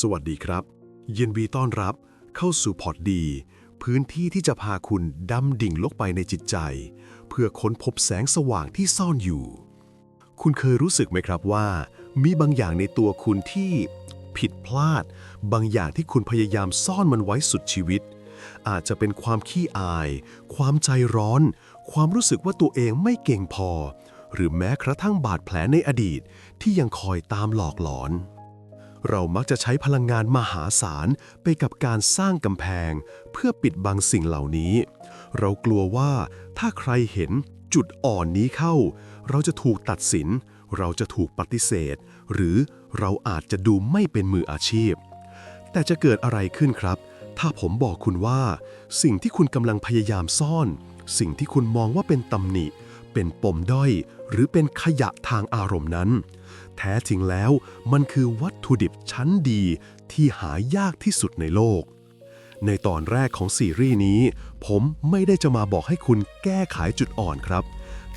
สวัสดีครับ ยินดีต้อนรับเข้าสู่พอดดี พื้นที่ที่จะพาคุณดำดิ่งลงไปในจิตใจ เพื่อค้นพบแสงสว่างที่ซ่อนอยู่ คุณเคยรู้สึกไหมครับว่า มีบางอย่างในตัวคุณที่ผิดพลาด บางอย่างที่คุณพยายามซ่อนมันไว้สุดชีวิต อาจจะเป็นความขี้อาย ความใจร้อน ความรู้สึกว่าตัวเองไม่เก่งพอ หรือแม้กระทั่งบาดแผลในอดีตที่ยังคอยตามหลอกหลอน เรามักจะใช้พลังงานมหาศาลไปกับการสร้างกำแพง เพื่อปิดบังสิ่งเหล่านี้ เรากลัวว่าถ้าใครเห็นจุดอ่อนนี้เข้า เราจะถูกตัดสิน เราจะถูกปฏิเสธ หรือเราอาจจะดูไม่เป็นมืออาชีพ แต่จะเกิดอะไรขึ้นครับ ถ้าผมบอกคุณว่า สิ่งที่คุณกำลังพยายามซ่อน สิ่งที่คุณมองว่าเป็นตำหนิ เป็นปมด้อย หรือเป็นขยะทางอารมณ์นั้น แท้จริงแล้วมันคือวัตถุดิบชั้นดีที่หายากที่สุดในโลก ในตอนแรกของซีรีส์นี้ ผมไม่ได้จะมาบอกให้คุณแก้ไขจุดอ่อนครับ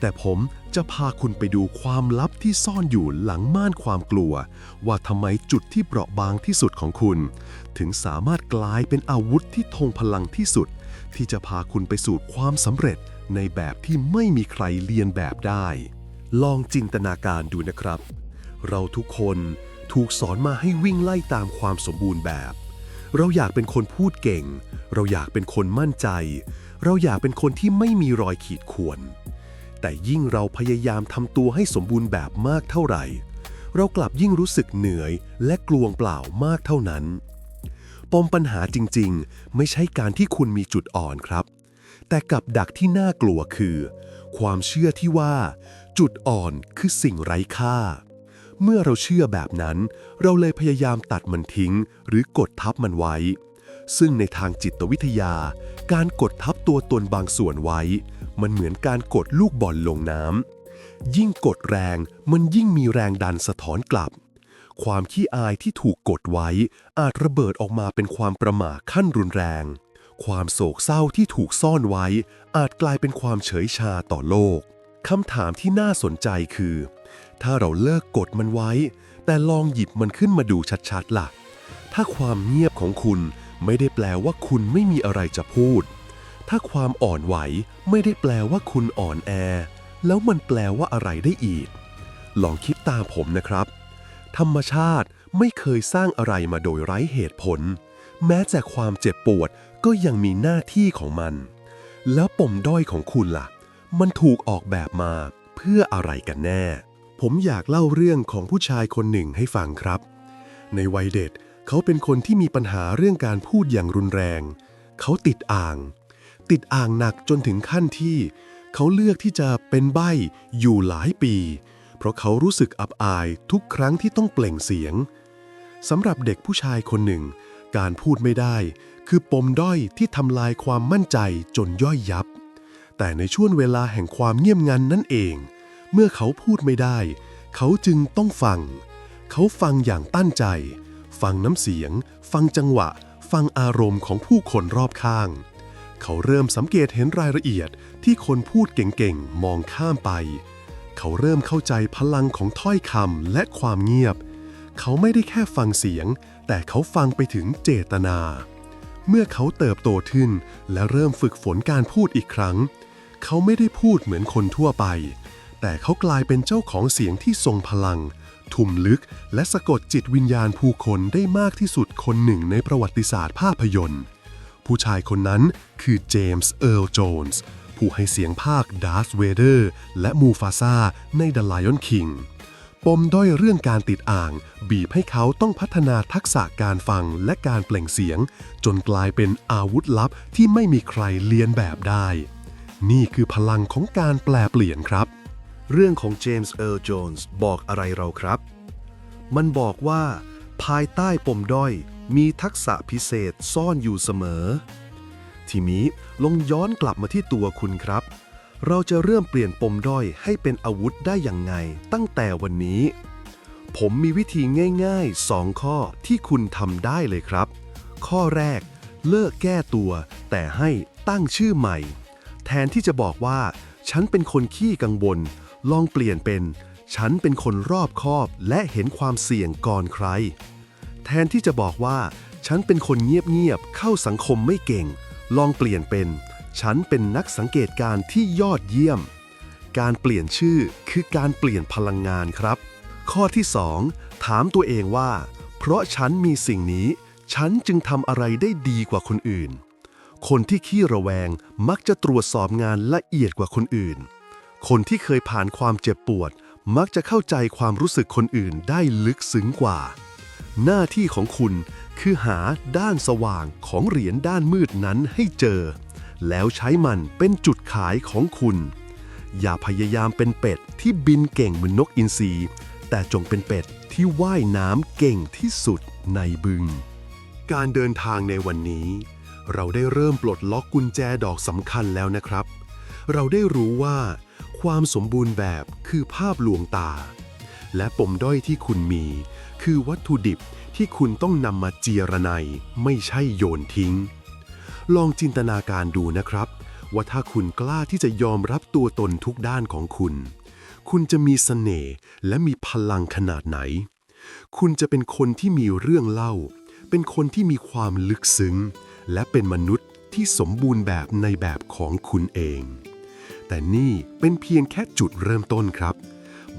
แต่ผมจะพาคุณไปดูความลับที่ซ่อนอยู่หลังม่านความกลัว ว่าทำไมจุดที่เปราะบางที่สุดของคุณ ถึงสามารถกลายเป็นอาวุธที่ทงพลังที่สุด ที่จะพาคุณไปสู่ความสำเร็จในแบบที่ไม่มีใครเลียนแบบได้ ลองจินตนาการดูนะครับ เราทุกคนถูกสอนมาให้วิ่งไล่ตามความสมบูรณ์แบบ เราอยากเป็นคนพูดเก่ง เราอยากเป็นคนมั่นใจ เราอยากเป็นคนที่ไม่มีรอยขีดข่วน แต่ยิ่งเราพยายามทำตัวให้สมบูรณ์แบบมากเท่าไหร่ เรากลับยิ่งรู้สึกเหนื่อยและกลวงเปล่ามากเท่านั้น ปมปัญหาจริงๆ ไม่ใช่การที่คุณมีจุดอ่อนครับ แต่กับดักที่น่ากลัวคือ ความเชื่อที่ว่า จุดอ่อนคือสิ่งไร้ค่า เมื่อเราเชื่อแบบนั้น เราเลยพยายามตัดมันทิ้ง หรือกดทับมันไว้ ซึ่งในทางจิตวิทยา การกดทับตัวตนบางส่วนไว้ มันเหมือนการกดลูกบอลลงน้ำยิ่งกดแรงมันยิ่งมีแรงดันสะท้อนกลับ ความขี้อายที่ถูกกดไว้ อาจระเบิดออกมาเป็นความประหม่าขั้นรุนแรงความโศกเศร้าที่ถูกซ่อนไว้ อาจกลายเป็นความเฉยชาต่อโลก คำถามที่น่าสนใจคือ ถ้าเราเลิกกดมันไว้ แต่ลองหยิบมันขึ้นมาดูชัดๆล่ะ ถ้าความเงียบของคุณไม่ได้แปลว่าคุณไม่มีอะไรจะพูด ถ้าความอ่อนไหวไม่ได้แปลว่าคุณอ่อนแอ แล้วมันแปลว่าอะไรได้อีก ลองคิดตามผมนะครับ ธรรมชาติไม่เคยสร้างอะไรมาโดยไร้เหตุผล แม้แต่ความเจ็บปวดก็ยังมีหน้าที่ของมัน แล้วปมด้อยของคุณล่ะ มันถูกออกแบบมาเพื่ออะไรกันแน่ ผมอยากเล่าเรื่องของผู้ชายคนหนึ่งให้ฟังครับ ในวัยเด็กเขาเป็นคนที่มีปัญหาเรื่องการพูดอย่างรุนแรง เขาติดอ่าง ติดอ่างหนักจนถึงขั้นที่ เขาเลือกที่จะเป็นใบ้อยู่หลายปี เพราะเขารู้สึกอับอายทุกครั้งที่ต้องเปล่งเสียงสำหรับเด็กผู้ชายคนหนึ่ง การพูดไม่ได้ คือปมด้อยที่ทำลายความมั่นใจจนย่อยยับ แต่ในช่วงเวลาแห่งความเงียบงันนั่นเอง เมื่อเขาพูดไม่ได้ เขาจึงต้องฟัง เขาฟังอย่างตั้นใจ ฟังน้ำเสียง ฟังจังหวะ ฟังอารมณ์ของผู้คนรอบข้าง เขาเริ่มสังเกตเห็นรายละเอียดที่คนพูดเก่งๆ มองข้ามไป เขาเริ่มเข้าใจพลังของถ้อยคำและความเงียบ เขาไม่ได้แค่ฟังเสียง แต่เขาฟังไปถึงเจตนา เมื่อเขาเติบโตขึ้นและเริ่มฝึกฝนการพูดอีกครั้งเเขาไม่ได้พูดเหมือนคนทั่วไป แต่เขากลายเป็นเจ้าของเสียงที่ทรงพลัง ทุ่มลึกและสะกดจิตวิญญาณผู้คนได้มากที่สุดคนหนึ่งในประวัติศาสตร์ภาพยนตร์ ผู้ชายคนนั้นคือเจมส์เอิร์ลโจนส์ผู้ให้เสียงภาคดาร์ธเวเดอร์และมูฟาซาใน The Lion King ปมด้อยเรื่องการติดอ่าง บีบให้เขาต้องพัฒนาทักษะการฟังและการเปล่งเสียง จนกลายเป็นอาวุธลับที่ไม่มีใครเลียนแบบได้ นี่คือพลังของการแปลเปลี่ยนครับ เรื่องของเจมส์เอิร์ลโจนส์บอกอะไรเราครับ มันบอกว่า ภายใต้ปมด้อยมีทักษะพิเศษซ่อนอยู่เสมอ ทีนี้ลงย้อนกลับมาที่ตัวคุณครับ เราจะเริ่มเปลี่ยนปมด้อยให้เป็นอาวุธได้อย่างไง ตั้งแต่วันนี้ ผมมีวิธีง่ายๆ 2 ข้อที่คุณทำได้เลยครับ ข้อแรก เลิกแก้ตัว แต่ให้ตั้งชื่อใหม่ แทนที่จะบอกว่า ฉันเป็นคนขี้กังวล ลองเปลี่ยนเป็น ฉันเป็นคนรอบคอบและเห็นความเสี่ยงก่อนใคร แทนที่จะบอกว่า ฉันเป็นคนเงียบๆเข้าสังคมไม่เก่ง ลองเปลี่ยนเป็น ฉันเป็นนักสังเกตการณ์ที่ยอดเยี่ยม การเปลี่ยนชื่อคือการเปลี่ยนพลังงานครับ ข้อที่ 2 ถามตัวเองว่า เพราะฉันมีสิ่งนี้ ฉันจึงทำอะไรได้ดีกว่าคนอื่น คนที่ขี้ระแวงมักจะตรวจสอบงานละเอียดกว่าคนอื่น คนที่เคยผ่านความเจ็บปวด มักจะเข้าใจความรู้สึกคนอื่นได้ลึกซึ้งกว่า หน้าที่ของคุณคือหาด้านสว่างของเหรียญด้านมืดนั้นให้เจอ แล้วใช้มันเป็นจุดขายของคุณ อย่าพยายามเป็นเป็ดที่บินเก่งเหมือนนกอินทรีแต่จงเป็นเป็ดที่ว่ายน้ำเก่งที่สุดในบึง การเดินทางในวันนี้ เราได้เริ่มปลดล็อกกุญแจดอกสำคัญแล้วนะครับ เราได้รู้ว่า ความสมบูรณ์แบบคือภาพลวงตา และปมด้อยที่คุณมี คือวัตถุดิบที่คุณต้องนำมาเจียระไนไม่ใช่โยนทิ้ง ลองจินตนาการดูนะครับ ว่าถ้าคุณกล้าที่จะยอมรับตัวตนทุกด้านของคุณ คุณจะมีเสน่ห์และมีพลังขนาดไหน คุณจะเป็นคนที่มีเรื่องเล่า เป็นคนที่มีความลึกซึ้ง และเป็นมนุษย์ที่สมบูรณ์แบบในแบบของคุณเอง แต่นี่เป็นเพียงแค่จุดเริ่มต้นครับ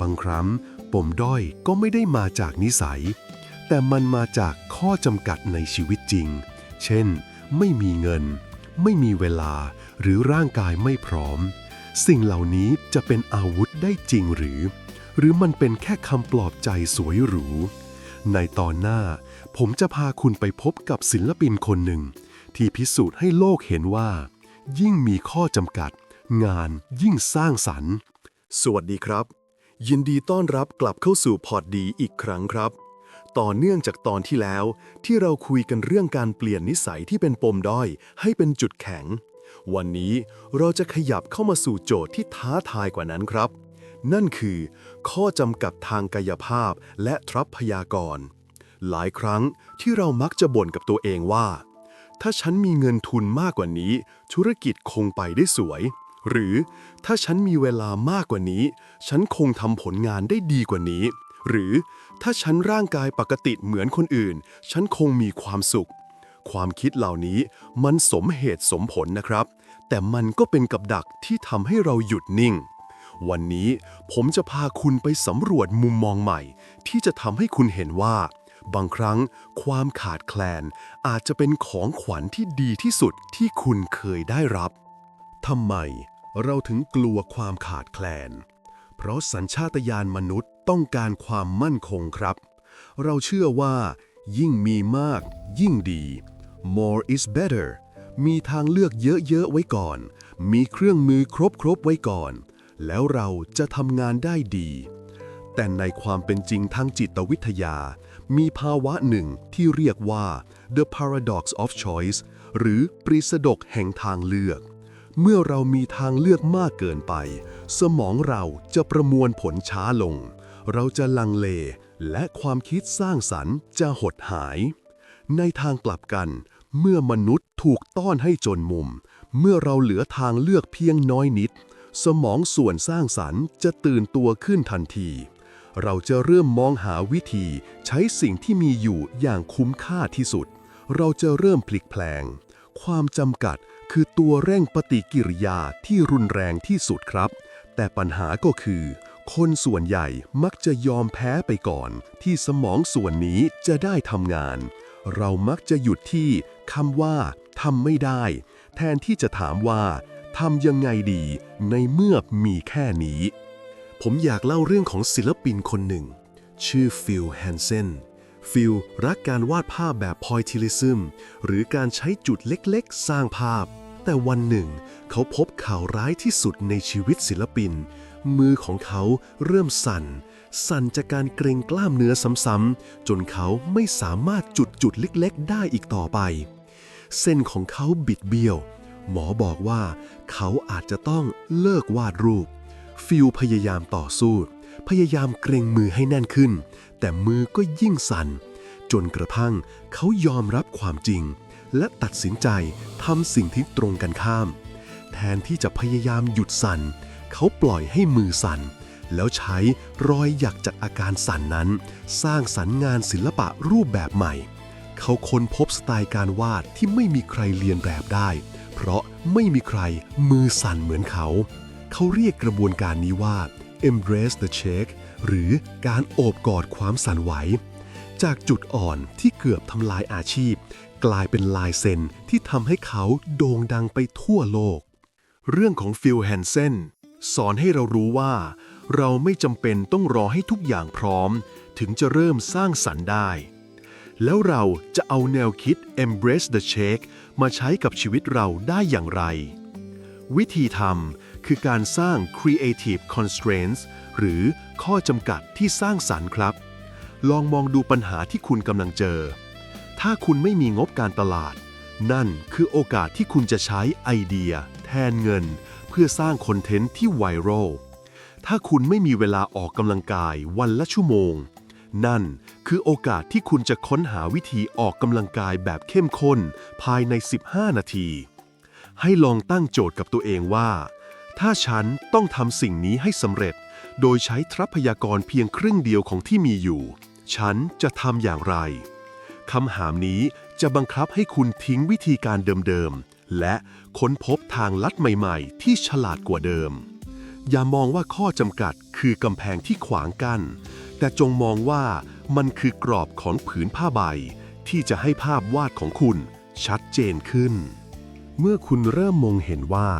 บางครั้งปมด้อยก็ไม่ได้มาจากนิสัย แต่มันมาจากข้อจำกัดในชีวิตจริง เช่น ไม่มีเงิน ไม่มีเวลา หรือร่างกายไม่พร้อม สิ่งเหล่านี้จะเป็นอาวุธได้จริงหรือ หรือมันเป็นแค่คำปลอบใจสวยหรู ในตอนหน้า ผมจะพาคุณไปพบกับศิลปินคนหนึ่ง ที่พิสูจน์ให้โลกเห็นว่า ยิ่งมีข้อจำกัด งานยิ่งสร้างสรรค์ สวัสดีครับ ยินดีต้อนรับกลับเข้าสู่พอร์ตดีอีกครั้งครับ ต่อเนื่องจากตอนที่แล้ว ที่เราคุยกันเรื่องการเปลี่ยนนิสัยที่เป็นปมด้อย ให้เป็นจุดแข็ง วันนี้เราจะขยับเข้ามาสู่โจทย์ที่ท้าทายกว่านั้นครับ นั่นคือ ข้อจำกัดทางกายภาพและทรัพยากรหลายครั้งที่เรามักจะบ่นกับตัวเองว่า ถ้าฉันมีเงินทุนมากกว่านี้ ธุรกิจคงไปได้สวย หรือถ้าฉันมีเวลามากกว่านี้ ฉันคงทำผลงานได้ดีกว่านี้ หรือถ้าฉันร่างกายปกติเหมือนคนอื่น ฉันคงมีความสุข ความคิดเหล่านี้มันสมเหตุสมผลนะครับ แต่มันก็เป็นกับดักที่ทำให้เราหยุดนิ่ง วันนี้ผมจะพาคุณไปสำรวจมุมมองใหม่ ที่จะทำให้คุณเห็นว่า บางครั้งความขาดแคลนอาจจะเป็นของขวัญที่ดีที่สุดที่คุณเคยได้รับ ทำไมเราถึงกลัวความขาดแคลน เพราะสัญชาตญาณมนุษย์ต้องการความมั่นคงครับ เราเชื่อว่า ยิ่งมีมาก ยิ่งดี more is better มีทางเลือกเยอะ ๆ ไว้ก่อน มีเครื่องมือครบ ๆ ไว้ก่อน แล้วเราจะทำงานได้ดี แต่ในความเป็นจริงทางจิตวิทยา มีภาวะหนึ่งที่เรียกว่า the paradox of choice หรือปริสดกแห่งทางเลือก เมื่อเรามีทางเลือกมากเกินไป สมองเราจะประมวลผลช้าลง เราจะลังเล และความคิดสร้างสรรค์จะหดหาย ในทางกลับกัน เมื่อมนุษย์ถูกต้อนให้จนมุม เมื่อเราเหลือทางเลือกเพียงน้อยนิด สมองส่วนสร้างสรรค์จะตื่นตัวขึ้นทันที เราจะเริ่มมองหาวิธีใช้สิ่งที่มีอยู่อย่างคุ้มค่าที่สุด เราจะเริ่มพลิกแพลง ความจำกัดคือตัวเร่งปฏิกิริยาที่รุนแรงที่สุดครับ แต่ปัญหาก็คือ คนส่วนใหญ่มักจะยอมแพ้ไปก่อน ที่สมองส่วนนี้จะได้ทำงาน เรามักจะหยุดที่คำว่าทำไม่ได้ แทนที่จะถามว่าทำยังไงดีในเมื่อมีแค่นี้ ผมอยากเล่าเรื่องของศิลปินคนหนึ่ง ชื่อฟิลแฮนเซนฟิลรักการวาดภาพแบบพอยทิลิซึมหรือการใช้จุดเล็กๆ สร้างภาพ แต่วันหนึ่ง เขาพบข่าวร้ายที่สุดในชีวิตศิลปิน มือของเขาเริ่มสั่น สั่นจากการเกรงกล้ามเนื้อซ้ำๆจนเขาไม่สามารถจุดจุดเล็กๆ ได้อีกต่อไป เส้นของเขาบิดเบี้ยว หมอบอกว่า เขาอาจจะต้องเลิกวาดรูป ฟิลพยายามต่อสู้ พยายามเกรงมือให้แน่นขึ้น แต่มือก็ยิ่งสั่น จนกระทั่งเขายอมรับความจริง และตัดสินใจทำสิ่งที่ตรงกันข้าม แทนที่จะพยายามหยุดสั่น เขาปล่อยให้มือสั่น แล้วใช้รอยหยักจากอาการสั่นนั้น สร้างสรรค์งานศิลปะรูปแบบใหม่ เขาค้นพบสไตล์การวาดที่ไม่มีใครเรียนแบบได้ เพราะไม่มีใครมือสั่นเหมือนเขา เขาเรียกกระบวนการนี้ว่า embrace the shake หรือการโอบกอดความสั่นไหว จากจุดอ่อนที่เกือบทำลายอาชีพ กลายเป็นลายเซ็นที่ทำให้เขาโด่งดังไปทั่วโลก เรื่องของฟิลแฮนเซนสอนให้เรารู้ว่า เราไม่จำเป็นต้องรอให้ทุกอย่างพร้อม ถึงจะเริ่มสร้างสรรค์ได้ แล้วเราจะเอาแนวคิด embrace the shake มาใช้กับชีวิตเราได้อย่างไร วิธีทำ คือการสร้าง creative constraints หรือข้อจำกัดที่สร้างสรรค์ครับ ลองมองดูปัญหาที่คุณกำลังเจอ ถ้าคุณไม่มีงบการตลาด นั่นคือโอกาสที่คุณจะใช้ไอเดีย แทนเงิน เพื่อสร้างคอนเทนต์ที่ไวรัล ถ้าคุณไม่มีเวลาออกกำลังกายวันละชั่วโมง นั่นคือโอกาสที่คุณจะค้นหาวิธีออกกำลังกายแบบเข้มข้นภายใน 15 นาที ให้ลองตั้งโจทย์กับตัวเองว่า ถ้าฉันต้องทำสิ่งนี้ให้สำเร็จ โดยใช้ทรัพยากรเพียงครึ่งเดียวของที่มีอยู่ ฉันจะทำอย่างไร คำถามนี้จะบังคับให้คุณทิ้งวิธีการเดิมๆ และค้นพบทางลัดใหม่ๆ ที่ฉลาดกว่าเดิม อย่ามองว่าข้อจำกัดคือกำแพงที่ขวางกัน้น แต่จงมองว่ามันคือกรอบของผืนผ้าใบ ที่จะให้ภาพวาดของคุณชัดเจนขึ้น เมื่อคุณเริ่มมองเห็นว่า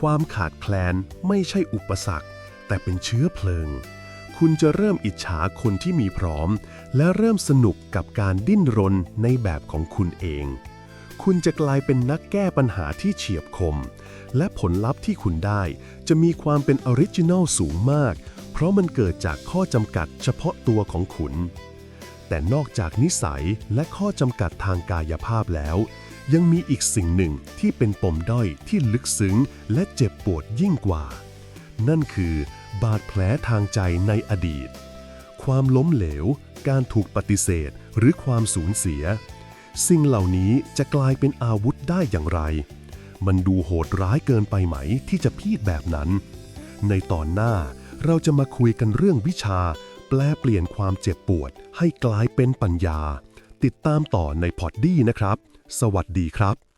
ความขาดแคลนไม่ใช่อุปสรรค แต่เป็นเชื้อเพลิง คุณจะเริ่มอิจฉาคนที่มีพร้อม และเริ่มสนุกกับการดิ้นรนในแบบของคุณเอง คุณจะกลายเป็นนักแก้ปัญหาที่เฉียบคม และผลลัพธ์ที่คุณได้ จะมีความเป็นออริจินัลสูงมาก เพราะมันเกิดจากข้อจำกัดเฉพาะตัวของคุณ แต่นอกจากนิสัยและข้อจำกัดทางกายภาพแล้ว ยังมีอีกสิ่งหนึ่งที่เป็นปมด้อยที่ลึกซึ้งและเจ็บปวดยิ่งกว่า นั่นคือบาดแผลทางใจในอดีต ความล้มเหลว การถูกปฏิเสธ หรือความสูญเสีย สิ่งเหล่านี้จะกลายเป็นอาวุธได้อย่างไร มันดูโหดร้ายเกินไปไหมที่จะพีดแบบนั้น ในตอนหน้าเราจะมาคุยกันเรื่องวิชา แปลเปลี่ยนความเจ็บปวดให้กลายเป็นปัญญา ติดตามต่อในพอดดี้นะครับ สวัสดีครับ